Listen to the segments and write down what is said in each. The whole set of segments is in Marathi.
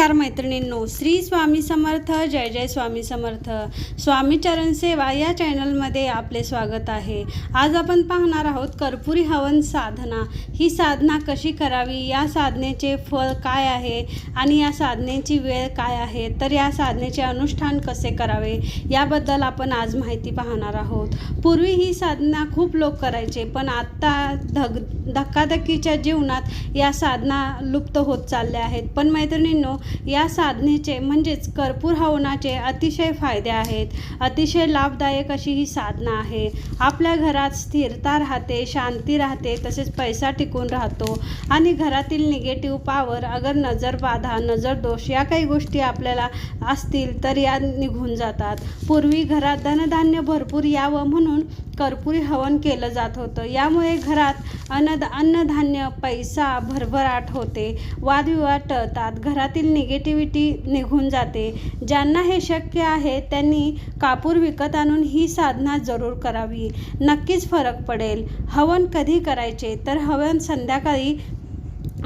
नमस्कार मैत्रिणींनो श्री स्वामी समर्थ जय जय स्वामी समर्थ. स्वामी चरण सेवा या चॅनलमध्ये आपले स्वागत आहे. आज आपण पाहणार आहोत कर्पुरी हवन साधना. ही साधना कशी करावी? या साधनेचे फळ काय आहे? आणि या साधनेची वेळ काय आहे? तर या साधनेचे अनुष्ठान कसे करावे? याबद्दल आपण आज माहिती पाहणार आहोत. पूर्वी ही साधना खूप लोक करायचे पण आत्ता धग धक्काधक्कीच्या जीवनात या साधना लुप्त होत चालल्या आहेत. पण मैत्रिणींनो या साधनेचे म्हणजेच कर्पूर हवनाचे अतिशय फायदे आहेत. अतिशय लाभदायक अशी ही साधना आहे. आपल्या घरात स्थिरता राहते शांती राहते तसेच पैसा टिकून राहतो. आणि घरातील निगेटिव्ह पॉवर अगर नजर बाधा नजर दोष या काही गोष्टी आपल्याला असतील तर या निघून जातात. पूर्वी घरात धनधान्य भरपूर यावं म्हणून कर्पुरी हवन केलं जात होतं. यामुळे घरात अन्न अन्नधान्य पैसा भरभराट होते. वादविवाद टळतात. घरातील निगेटिव्हिटी निघून जाते. ज्यांना हे शक्य आहे त्यांनी कापूर विकत आणून ही साधना जरूर करावी. नक्कीच फरक पडेल. हवन कधी करायचे? तर हवन संध्याकाळी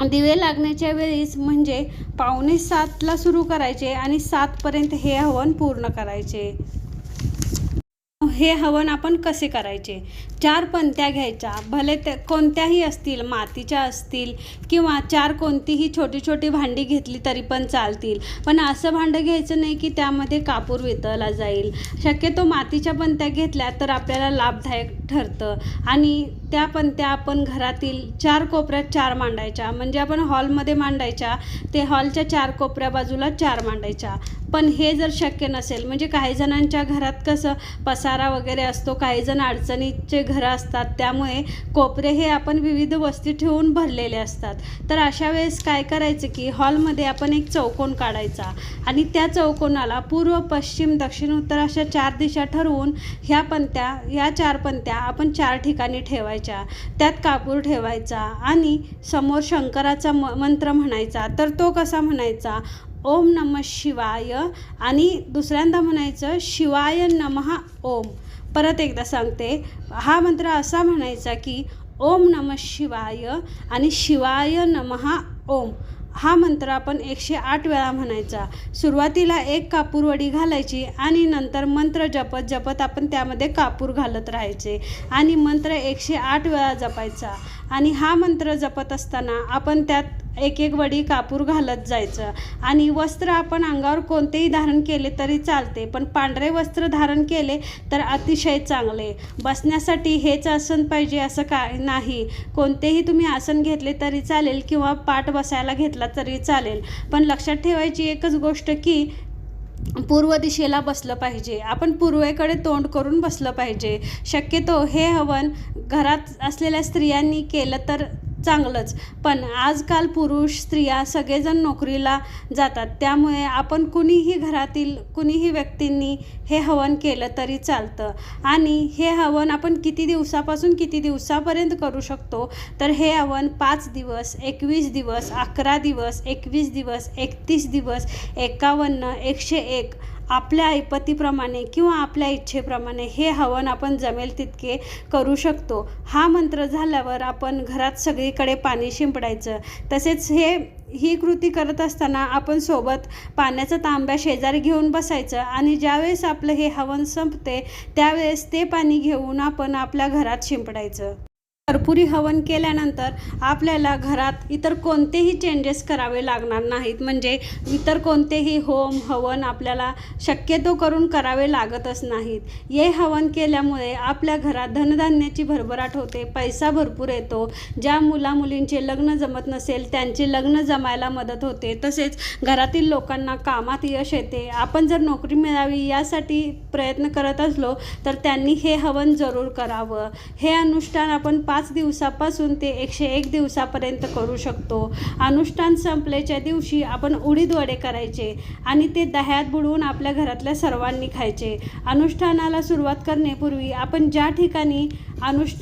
दिवे लागण्याच्या वेळीस म्हणजे पावणे सातला सुरू करायचे आणि सातपर्यंत हे हवन पूर्ण करायचे. हे हवन आपण कसे करायचे? चार पंत्या घ्यायच्या. भले ते कोणत्याही असतील मातीच्या असतील किंवा चार कोणतीही छोटी छोटी भांडी घेतली तरी पण चालतील. पण असं भांडं घ्यायचं नाही की त्यामध्ये कापूर वितळला जाईल. शक्यतो मातीच्या पंत्या घेतल्या तर आपल्याला लाभदायक ठरतं. आणि त्या पंत्या आपण घरातील चार कोपऱ्यात चार मांडायच्या. म्हणजे आपण हॉलमध्ये मांडायच्या ते हॉलच्या चार कोपऱ्या बाजूला चार मांडायच्या. पण हे जर शक्य नसेल म्हणजे काही जणांच्या घरात कसं पसारा वगैरे असतो काही जण अडचणीचे घरं असतात त्यामुळे कोपरे हे आपण विविध वस्ती ठेवून भरलेले असतात. तर अशा वेळेस काय करायचं की हॉलमध्ये आपण एक चौकोन काढायचा आणि त्या चौकोनाला पूर्व पश्चिम दक्षिण उत्तर अशा चार दिशा ठरवून ह्या पंत्या ह्या चार पंत्या आपण चार ठिकाणी ठेवायच्या. त्यात कापूर ठेवायचा आणि समोर शंकराचा म मंत्र म्हणायचा. तर तो कसा म्हणायचा? ओम नम शिवाय आणि दुसऱ्यांदा म्हणायचं शिवाय नमः ओम. परत एकदा सांगते हा मंत्र असा म्हणायचा की ओम नम शिवाय आणि शिवाय नमः ओम. हा मंत्र आपण एकशे आठ वेळा म्हणायचा. सुरुवातीला एक कापूरवडी घालायची आणि नंतर मंत्र जपत जपत आपण त्यामध्ये कापूर घालत राहायचे आणि मंत्र एकशे आठ वेळा जपायचा. आणि हा मंत्र जपत असताना आपण त्यात एक एक वडी कापूर घालत जायचं. आणि वस्त्र आपण अंगावर कोणतेही धारण केले तरी चालते पण पांढरे वस्त्र धारण केले तर अतिशय चांगले. बसण्यासाठी हेच आसन पाहिजे असं काय नाही. कोणतेही तुम्ही आसन घेतले तरी चालेल किंवा पाठ बसायला घेतला तरी चालेल. पण लक्षात ठेवायची एकच गोष्ट की पूर्व दिशेला बसलं पाहिजे. आपण पूर्वेकडे तोंड करून बसलं पाहिजे. शक्यतो हे हवन घरात असलेल्या स्त्रियांनी केलं तर चांगलंच. पण आजकाल पुरुष स्त्रिया सगळेजण नोकरीला जातात. त्यामुळे आपण कुणीही घरातील कुणीही व्यक्तींनी हे हवन केलं तरी चालतं. आणि हे हवन आपण किती दिवसापासून किती दिवसापर्यंत करू शकतो? तर हे हवन पाच दिवस एकवीस दिवस अकरा दिवस एकवीस दिवस एकतीस दिवस एकावन्न एकशे एक आपल्या ऐपतीप्रमाणे किंवा आपल्या इच्छेप्रमाणे हे हवन आपण जमेल तितके करू शकतो. हा मंत्र झाल्यावर आपण घरात सगळीकडे पाणी शिंपडायचं. तसेच हे ही कृती करत असताना आपण सोबत पाण्याचा तांब्या शेजारी घेऊन बसायचं आणि ज्यावेळेस आपलं हे हवन संपते त्यावेळेस ते पाणी घेऊन आपण आपल्या घरात शिंपडायचं. कर्पुरी हवन केल्यानंतर आपल्याला घरात इतर कोणतेही चेंजेस करावे लागणार नाहीत. म्हणजे इतर कोणतेही होम हवन आपल्याला शक्यतो करून करावे लागतच नाहीत. हे हवन केल्यामुळे आपल्या घरात धनधान्याची भरभराट होते पैसा भरपूर येतो. ज्या मुलामुलींचे लग्न जमत नसेल त्यांचे लग्न जमायला मदत होते. तसेच घरातील लोकांना कामात यश येते. आपण जर नोकरी मिळावी यासाठी प्रयत्न करत असलो तर त्यांनी हे हवन जरूर करावं. हे अनुष्ठान आपण पाच दिवसापासून ते एकशे एक दिवसापर्यंत करू शकतो. अनुष्ठान संपल्याच्या दिवशी आपण उडीद वडे करायचे आणि ते दह्यात बुडवून आपल्या घरातल्या सर्वांनी खायचे. अनुष्ठानाला सुरुवात करण्यापूर्वी आपण ज्या ठिकाणी अनुष्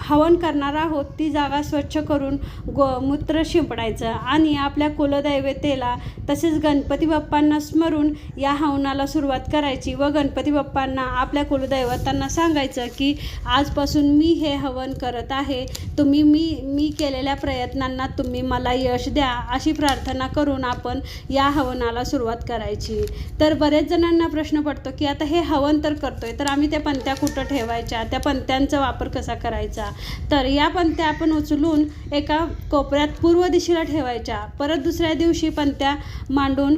हवन करणार आहोत ती जागा स्वच्छ करून गोमूत्र शिंपडायचं आणि आपल्या कुलदैवतेला तसेच गणपती बाप्पांना स्मरून या हवनाला सुरुवात करायची व गणपती बाप्पांना आपल्या कुलदैवतांना सांगायचं की आजपासून मी हे हवन करत करत आहे. तुम्ही मी मी केलेल्या प्रयत्नांना तुम्ही मला यश द्या अशी प्रार्थना करून आपण या हवनाला सुरुवात करायची. तर बरेच जणांना प्रश्न पडतो की आता हे हवन तर करतोय तर आम्ही त्या पंत्या कुठं ठेवायच्या? त्या पंत्यांचा वापर कसा करायचा? तर या पंत्या आपण उचलून एका कोपऱ्यात पूर्व दिशेला ठेवायच्या. परत दुसऱ्या दिवशी पंत्या मांडून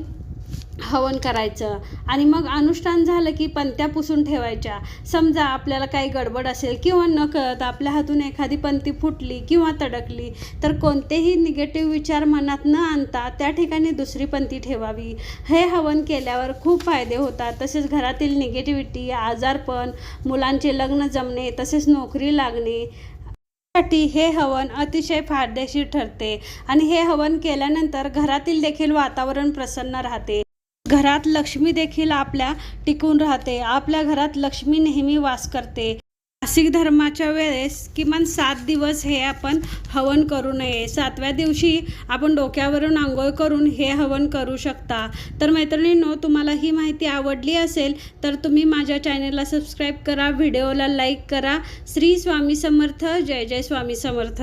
हवन करायचं. आणि मग अनुष्ठान झालं की पंत्या पुसून ठेवायच्या. समजा आपल्याला काही गडबड असेल किंवा न कळत आपल्या हातून एखादी पंती फुटली किंवा तडकली तर कोणतेही निगेटिव्ह विचार मनात न आणता त्या ठिकाणी दुसरी पंती ठेवावी. हे हवन केल्यावर खूप फायदे होतात. तसेच घरातील निगेटिव्हिटी आजारपण मुलांचे लग्न जमणे तसेच नोकरी लागणे साठी हे हवन अतिशय फायदेशीर ठरते. आणि हे हवन केल्यानंतर घरातील देखील वातावरण प्रसन्न राहते. घरात लक्ष्मी देखील आपल्या टिकून राहते. आपल्या घरात लक्ष्मी नेहमी वास करते. मासिक धर्माच्या वेळेस किमान सात दिवस हे आपण हवन करू नये. सातव्या दिवशी आपण डोक्यावरून आंघोळ करून हे हवन करू शकता. तर मैत्रिणींनो तुम्हाला ही माहिती आवडली असेल तर तुम्ही माझ्या चॅनलला सबस्क्राईब करा व्हिडिओला लाईक करा. श्री स्वामी समर्थ. जय जय स्वामी समर्थ.